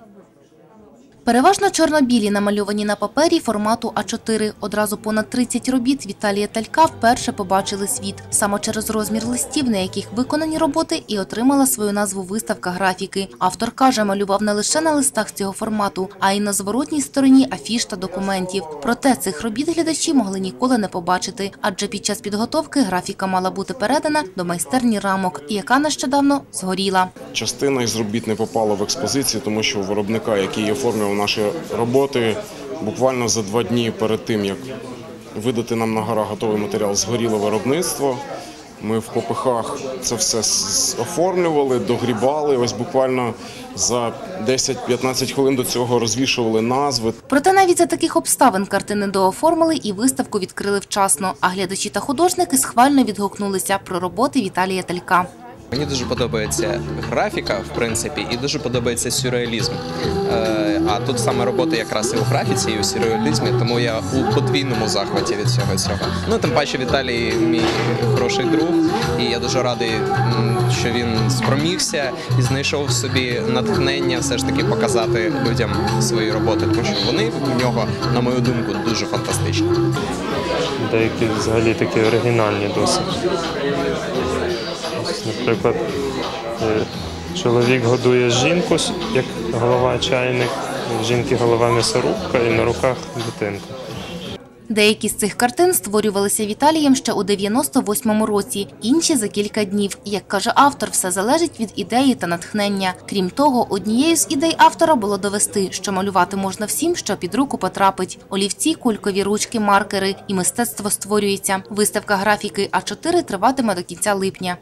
Thank you. Переважно чорно-білі намальовані на папері формату А4. Одразу понад 30 робіт Віталія Талька вперше побачили світ. Саме через розмір листів, на яких виконані роботи, і отримала свою назву виставка графіки. Автор каже, малював не лише на листах цього формату, а й на зворотній стороні афіш та документів. Проте цих робіт глядачі могли ніколи не побачити, адже під час підготовки графіка мала бути передана до майстерні рамок, яка нещодавно згоріла. Частина із робіт не попала в експозицію, тому що у виробника, який оформлював наші роботи, буквально за два дні перед тим, як видати нам на гора готовий матеріал, згоріло виробництво. Ми в попихах це все оформлювали, догрібали. Ось буквально за 10-15 хвилин до цього розвішували назви. Проте навіть за таких обставин картини дооформили і виставку відкрили вчасно. А глядачі та художники схвально відгукнулися про роботи Віталія Талька. Мені дуже подобається графіка, в принципі, і дуже подобається сюрреалізм. Е, а тут саме робота якраз і у графіці, і у сюрреалізмі, тому я у подвійному захваті від всього цього. Ну тим паче Віталій мій хороший друг, і я дуже радий, що він спромігся і знайшов собі натхнення все ж таки показати людям свої роботи, тому що вони в нього, на мою думку, дуже фантастичні. деякі взагалі такі оригінальні досить. Наприклад, е, чоловік годує жінку, як голова чайник, жінки голова м'ясорубка і на руках дитинка. Деякі з цих картин створювалися Віталієм ще у 98-му році, інші за кілька днів. Як каже автор, все залежить від ідеї та натхнення. Крім того, однією з ідей автора було довести, що малювати можна всім, що під руку потрапить: олівці, кулькові ручки, маркери і мистецтво створюється. Виставка графіки А4 триватиме до кінця липня.